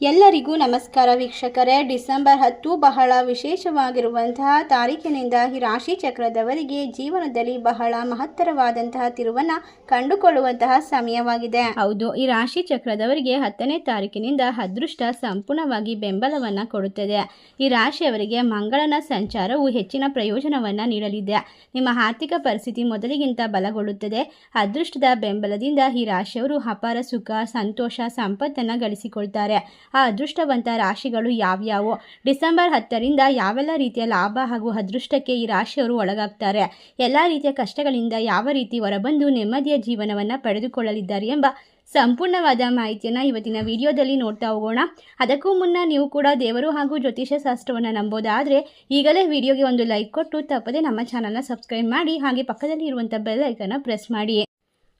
ಎಲ್ಲರಿಗೂ ನಮಸ್ಕಾರ ವೀಕ್ಷಕರೇ. ಡಿಸೆಂಬರ್ ಹತ್ತು ಬಹಳ ವಿಶೇಷವಾಗಿರುವಂತಹ ತಾರೀಕಿನಿಂದ ಈ ರಾಶಿ ಚಕ್ರದವರಿಗೆ ಜೀವನದಲ್ಲಿ ಬಹಳ ಮಹತ್ತರವಾದಂತಹ ತಿರುವನ್ನ ಕಂಡುಕೊಳ್ಳುವಂತಹ ಸಮಯವಾಗಿದೆ. ಹೌದು, ಈ ರಾಶಿ ಚಕ್ರದವರಿಗೆ ಹತ್ತನೇ ತಾರೀಕಿನಿಂದ ಅದೃಷ್ಟ ಸಂಪೂರ್ಣವಾಗಿ ಬೆಂಬಲವನ್ನ ಕೊಡುತ್ತದೆ. ಈ ರಾಶಿಯವರಿಗೆ ಮಂಗಳನ ಸಂಚಾರವು ಹೆಚ್ಚಿನ ಪ್ರಯೋಜನವನ್ನ ನೀಡಲಿದೆ. ನಿಮ್ಮ ಆರ್ಥಿಕ ಪರಿಸ್ಥಿತಿ ಮೊದಲಿಗಿಂತ ಬಲಗೊಳ್ಳುತ್ತದೆ. ಅದೃಷ್ಟದ ಬೆಂಬಲದಿಂದ ಈ ರಾಶಿಯವರು ಅಪಾರ ಸುಖ, ಸಂತೋಷ, ಸಂಪತ್ತನ್ನು ಗಳಿಸಿಕೊಳ್ತಾರೆ. ಆ ಅದೃಷ್ಟವಂತ ರಾಶಿಗಳು ಯಾವ್ಯಾವು? ಡಿಸೆಂಬರ್ ಹತ್ತರಿಂದ ಯಾವೆಲ್ಲ ರೀತಿಯ ಲಾಭ ಹಾಗೂ ಅದೃಷ್ಟಕ್ಕೆ ಈ ರಾಶಿಯವರು ಒಳಗಾಗ್ತಾರೆ? ಎಲ್ಲ ರೀತಿಯ ಕಷ್ಟಗಳಿಂದ ಯಾವ ರೀತಿ ಹೊರಬಂದು ನೆಮ್ಮದಿಯ ಜೀವನವನ್ನು ಪಡೆದುಕೊಳ್ಳಲಿದ್ದಾರೆ ಎಂಬ ಸಂಪೂರ್ಣವಾದ ಮಾಹಿತಿಯನ್ನು ಇವತ್ತಿನ ವಿಡಿಯೋದಲ್ಲಿ ನೋಡ್ತಾ ಹೋಗೋಣ. ಅದಕ್ಕೂ ಮುನ್ನ ನೀವು ಕೂಡ ದೇವರು ಹಾಗೂ ಜ್ಯೋತಿಷ ಶಾಸ್ತ್ರವನ್ನು ನಂಬೋದಾದರೆ ಈಗಲೇ ವಿಡಿಯೋಗೆ ಒಂದು ಲೈಕ್ ಕೊಟ್ಟು ತಪ್ಪದೆ ನಮ್ಮ ಚಾನಲ್ನ ಸಬ್ಸ್ಕ್ರೈಬ್ ಮಾಡಿ ಹಾಗೆ ಪಕ್ಕದಲ್ಲಿ ಇರುವಂಥ ಬೆಲ್ಲೈಕನ್ನು ಪ್ರೆಸ್ ಮಾಡಿ.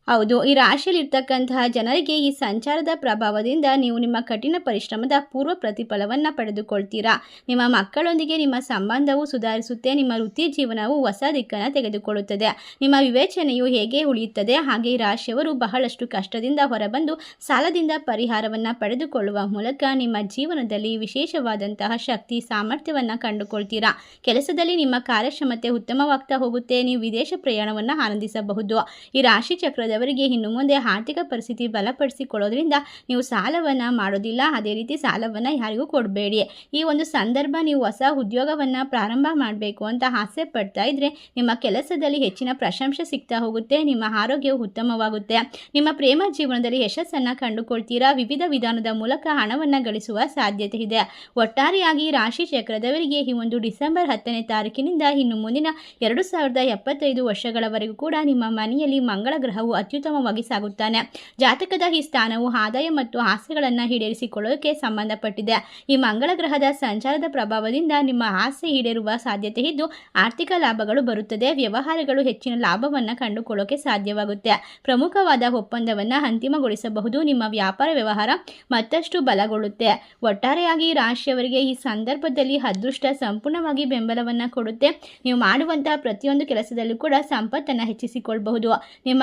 ಹೌದು, ಈ ರಾಶಿಯಲ್ಲಿರ್ತಕ್ಕಂತಹ ಜನರಿಗೆ ಈ ಸಂಚಾರದ ಪ್ರಭಾವದಿಂದ ನೀವು ನಿಮ್ಮ ಕಠಿಣ ಪರಿಶ್ರಮದ ಪೂರ್ವ ಪ್ರತಿಫಲವನ್ನು ಪಡೆದುಕೊಳ್ತೀರಾ? ನಿಮ್ಮ ಮಕ್ಕಳೊಂದಿಗೆ ನಿಮ್ಮ ಸಂಬಂಧವು ಸುಧಾರಿಸುತ್ತೆ, ನಿಮ್ಮ ವೃತ್ತಿ ಜೀವನವು ಹೊಸ ದಿಕ್ಕನ್ನು ತೆಗೆದುಕೊಳ್ಳುತ್ತದೆ. ನಿಮ್ಮ ವಿವೇಚನೆಯು ಹೇಗೆ ಉಳಿಯುತ್ತದೆ? ಹಾಗೆ ಈ ರಾಶಿಯವರು ಬಹಳಷ್ಟು ಕಷ್ಟದಿಂದ ಹೊರಬಂದು ಸಾಲದಿಂದ ಪರಿಹಾರವನ್ನು ಪಡೆದುಕೊಳ್ಳುವ ಮೂಲಕ ನಿಮ್ಮ ಜೀವನದಲ್ಲಿ ವಿಶೇಷವಾದಂತಹ ಶಕ್ತಿ, ಸಾಮರ್ಥ್ಯವನ್ನು ಕಂಡುಕೊಳ್ತೀರಾ? ಕೆಲಸದಲ್ಲಿ ನಿಮ್ಮ ಕಾರ್ಯಕ್ಷಮತೆ ಉತ್ತಮವಾಗ್ತಾ ಹೋಗುತ್ತೆ, ನೀವು ವಿದೇಶ ಪ್ರಯಾಣವನ್ನು ಆನಂದಿಸಬಹುದು. ಈ ರಾಶಿ ಚಕ್ರದ ಅವರಿಗೆ ಇನ್ನು ಮುಂದೆ ಆರ್ಥಿಕ ಪರಿಸ್ಥಿತಿ ಬಲಪಡಿಸಿಕೊಳ್ಳೋದ್ರಿಂದ ನೀವು ಸಾಲವನ್ನು ಮಾಡೋದಿಲ್ಲ. ಅದೇ ರೀತಿ ಸಾಲವನ್ನು ಯಾರಿಗೂ ಕೊಡಬೇಡಿ. ಈ ಒಂದು ಸಂದರ್ಭ ನೀವು ಹೊಸ ಉದ್ಯೋಗವನ್ನು ಪ್ರಾರಂಭ ಮಾಡಬೇಕು ಅಂತ ಆಸೆ ಪಡ್ತಾ ಇದ್ರೆ ನಿಮ್ಮ ಕೆಲಸದಲ್ಲಿ ಹೆಚ್ಚಿನ ಪ್ರಶಂಸೆ ಸಿಗ್ತಾ ಹೋಗುತ್ತೆ. ನಿಮ್ಮ ಆರೋಗ್ಯವು ಉತ್ತಮವಾಗುತ್ತೆ. ನಿಮ್ಮ ಪ್ರೇಮ ಜೀವನದಲ್ಲಿ ಯಶಸ್ಸನ್ನು ಕಂಡುಕೊಳ್ತೀರಾ? ವಿವಿಧ ವಿಧಾನದ ಮೂಲಕ ಹಣವನ್ನು ಗಳಿಸುವ ಸಾಧ್ಯತೆ ಇದೆ. ಒಟ್ಟಾರೆಯಾಗಿ ರಾಶಿ ಚಕ್ರದವರಿಗೆ ಈ ಒಂದು ಡಿಸೆಂಬರ್ ಹತ್ತನೇ ತಾರೀಕಿನಿಂದ ಇನ್ನು ಮುಂದಿನ ಎರಡು ಸಾವಿರದ ಎಪ್ಪತ್ತೈದು ವರ್ಷಗಳವರೆಗೂ ಕೂಡ ನಿಮ್ಮ ಮನೆಯಲ್ಲಿ ಮಂಗಳ ಗ್ರಹವು ಅತ್ಯುತ್ತಮವಾಗಿ ಸಾಗುತ್ತಾನೆ ಜಾತಕದ ಈ ಸ್ಥಾನವು ಆದಾಯ ಮತ್ತು ಆಸೆಗಳನ್ನು ಈಡೇರಿಸಿಕೊಳ್ಳೋಕೆ ಸಂಬಂಧಪಟ್ಟಿದೆ. ಈ ಮಂಗಳ ಗ್ರಹದ ಸಂಚಾರದ ಪ್ರಭಾವದಿಂದ ನಿಮ್ಮ ಆಸೆ ಈಡೇರುವ ಸಾಧ್ಯತೆ ಇದ್ದು, ಆರ್ಥಿಕ ಲಾಭಗಳು ಬರುತ್ತದೆ. ವ್ಯವಹಾರಗಳು ಹೆಚ್ಚಿನ ಲಾಭವನ್ನು ಕಂಡುಕೊಳ್ಳೋಕೆ ಸಾಧ್ಯವಾಗುತ್ತೆ. ಪ್ರಮುಖವಾದ ಒಪ್ಪಂದವನ್ನು ಅಂತಿಮಗೊಳಿಸಬಹುದು. ನಿಮ್ಮ ವ್ಯಾಪಾರ ವ್ಯವಹಾರ ಮತ್ತಷ್ಟು ಬಲಗೊಳ್ಳುತ್ತೆ. ಒಟ್ಟಾರೆಯಾಗಿ ರಾಶಿಯವರಿಗೆ ಈ ಸಂದರ್ಭದಲ್ಲಿ ಅದೃಷ್ಟ ಸಂಪೂರ್ಣವಾಗಿ ಬೆಂಬಲವನ್ನು ಕೊಡುತ್ತೆ. ನೀವು ಮಾಡುವಂತಹ ಪ್ರತಿಯೊಂದು ಕೆಲಸದಲ್ಲೂ ಕೂಡ ಸಂಪತ್ತನ್ನು ಹೆಚ್ಚಿಸಿಕೊಳ್ಳಬಹುದು ನಿಮ್ಮ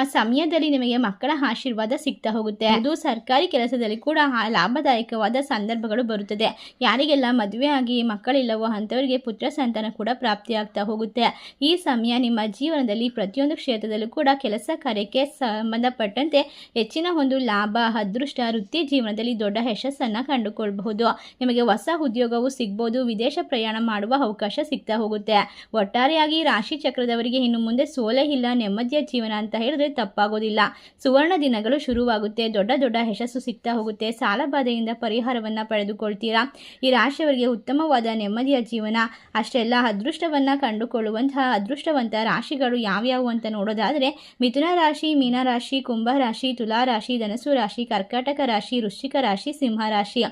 ಸಮಯದಲ್ಲಿ ನಿಮಗೆ ಮಕ್ಕಳ ಆಶೀರ್ವಾದ ಸಿಗ್ತಾ ಹೋಗುತ್ತೆ. ಅದು ಸರ್ಕಾರಿ ಕೆಲಸದಲ್ಲಿ ಕೂಡ ಲಾಭದಾಯಕವಾದ ಸಂದರ್ಭಗಳು ಬರುತ್ತದೆ. ಯಾರಿಗೆಲ್ಲ ಮದುವೆ ಆಗಿ ಮಕ್ಕಳಿಲ್ಲವೋ ಅಂಥವರಿಗೆ ಪುತ್ರ ಸಂತಾನ ಕೂಡ ಪ್ರಾಪ್ತಿಯಾಗ್ತಾ ಹೋಗುತ್ತೆ. ಈ ಸಮಯ ನಿಮ್ಮ ಜೀವನದಲ್ಲಿ ಪ್ರತಿಯೊಂದು ಕ್ಷೇತ್ರದಲ್ಲೂ ಕೂಡ ಕೆಲಸ ಕಾರ್ಯಕ್ಕೆ ಸಂಬಂಧಪಟ್ಟಂತೆ ಹೆಚ್ಚಿನ ಒಂದು ಲಾಭ, ಅದೃಷ್ಟ, ವೃತ್ತಿ ಜೀವನದಲ್ಲಿ ದೊಡ್ಡ ಯಶಸ್ಸನ್ನು ಕಂಡುಕೊಳ್ಬಹುದು. ನಿಮಗೆ ಹೊಸ ಉದ್ಯೋಗವು ಸಿಗ್ಬೋದು. ವಿದೇಶ ಪ್ರಯಾಣ ಮಾಡುವ ಅವಕಾಶ ಸಿಗ್ತಾ ಹೋಗುತ್ತೆ. ಒಟ್ಟಾರೆಯಾಗಿ ರಾಶಿ ಚಕ್ರದವರಿಗೆ ಇನ್ನು ಮುಂದೆ ಸೋಲೆ ಇಲ್ಲ. ನೆಮ್ಮದಿಯ ಜೀವನ ಅಂತ ಹೇಳಿದ್ರೆ ತಪ್ಪಾಗೋದಿಲ್ಲ ಸುವರ್ಣ ದಿನಗಳು ಶುರುವಾಗುತ್ತೆ. ದೊಡ್ಡ ದೊಡ್ಡ ಯಶಸ್ಸು ಸಿಗ್ತಾ ಹೋಗುತ್ತೆ. ಸಾಲಬಾಧೆಯಿಂದ ಪರಿಹಾರವನ್ನು ಪಡೆದುಕೊಳ್ತೀರಾ? ಈ ರಾಶಿಯವರಿಗೆ ಉತ್ತಮವಾದ ನೆಮ್ಮದಿಯ ಜೀವನ. ಅಷ್ಟೆಲ್ಲ ಅದೃಷ್ಟವನ್ನು ಕಂಡುಕೊಳ್ಳುವಂತಹ ಅದೃಷ್ಟವಂತ ರಾಶಿಗಳು ಯಾವ್ಯಾವು ಅಂತ ನೋಡೋದಾದರೆ, ಮಿಥುನ ರಾಶಿ ಮೀನರಾಶಿ ಕುಂಭ ರಾಶಿ, ತುಲಾ ರಾಶಿ ಧನಸು ರಾಶಿ, ಕರ್ಕಾಟಕ ರಾಶಿ, ವೃಶ್ಚಿಕ ರಾಶಿ, ಸಿಂಹ ರಾಶಿ.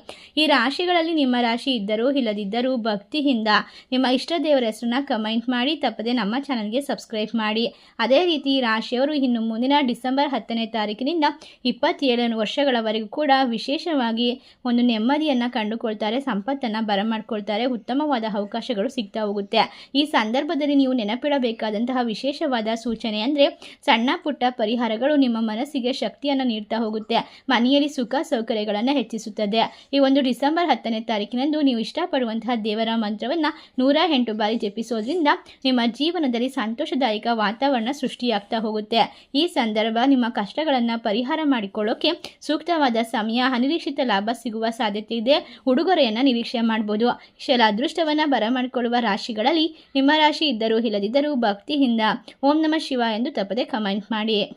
ಈ ರಾಶಿಗಳಲ್ಲಿ ನಿಮ್ಮ ರಾಶಿ ಇದ್ದರೂ ಇಲ್ಲದಿದ್ದರೂ ಭಕ್ತಿಯಿಂದ ನಿಮ್ಮ ಇಷ್ಟ ದೇವರ ಹೆಸರನ್ನ ಕಮೆಂಟ್ ಮಾಡಿ. ತಪ್ಪದೆ ನಮ್ಮ ಚಾನಲ್ಗೆ ಸಬ್ಸ್ಕ್ರೈಬ್ ಮಾಡಿ. ಅದೇ ರೀತಿ ರಾಶಿಯವರು ಇನ್ನು ಮುಂದಿನ ಡಿಸೆಂಬರ್ ಹತ್ತನೇ ತಾರೀಕಿನಿಂದ ಇಪ್ಪತ್ತೇಳು ವರ್ಷಗಳವರೆಗೂ ಕೂಡ ವಿಶೇಷವಾಗಿ ಒಂದು ನೆಮ್ಮದಿಯನ್ನು ಕಂಡುಕೊಳ್ತಾರೆ, ಸಂಪತ್ತನ್ನು ಬರಮಾಡ್ಕೊಳ್ತಾರೆ, ಉತ್ತಮವಾದ ಅವಕಾಶಗಳು ಸಿಗ್ತಾ ಹೋಗುತ್ತೆ. ಈ ಸಂದರ್ಭದಲ್ಲಿ ನೀವು ನೆನಪಿಡಬೇಕಾದಂತಹ ವಿಶೇಷವಾದ ಸೂಚನೆ ಅಂದರೆ ಸಣ್ಣ ಪುಟ್ಟ ಪರಿಹಾರಗಳು ನಿಮ್ಮ ಮನಸ್ಸಿಗೆ ಶಕ್ತಿಯನ್ನು ನೀಡ್ತಾ ಹೋಗುತ್ತೆ. ಮನೆಯಲ್ಲಿ ಸುಖ ಸೌಕರ್ಯಗಳನ್ನು ಹೆಚ್ಚಿಸುತ್ತದೆ. ಈ ಒಂದು ಡಿಸೆಂಬರ್ ಹತ್ತನೇ ತಾರೀಕಿನಂದು ನೀವು ಇಷ್ಟಪಡುವಂತಹ ದೇವರ ಮಂತ್ರವನ್ನು ನೂರ ಎಂಟು ಬಾರಿ ಜಪಿಸೋದ್ರಿಂದ ನಿಮ್ಮ ಜೀವನದಲ್ಲಿ ಸಂತೋಷದಾಯಕ ವಾತಾವರಣ ಸೃಷ್ಟಿಯಾಗ್ತಾ ಹೋಗುತ್ತೆ. ಈ ಸಂದರ್ಭ ನಿಮ್ಮ ಕಷ್ಟಗಳನ್ನು ಪರಿಹಾರ ಮಾಡಿಕೊಳ್ಳೋಕೆ ಸೂಕ್ತವಾದ ಸಮಯ, ಅನಿರೀಕ್ಷಿತ ಲಾಭ ಸಿಗುವ ಸಾಧ್ಯತೆ ಇದೆ. ಉಡುಗೊರೆಯನ್ನು ನಿರೀಕ್ಷೆ ಮಾಡ್ಬೋದು. ಶಲ ಅದೃಷ್ಟವನ್ನು ಬರಮಾಡಿಕೊಳ್ಳುವ ರಾಶಿಗಳಲ್ಲಿ ನಿಮ್ಮ ರಾಶಿ ಇದ್ದರೂ ಇಲ್ಲದಿದ್ದರೂ ಭಕ್ತಿಯಿಂದ ಓಂ ನಮ ಶಿವ ಎಂದು ತಪ್ಪದೆ ಕಮೆಂಟ್ ಮಾಡಿ.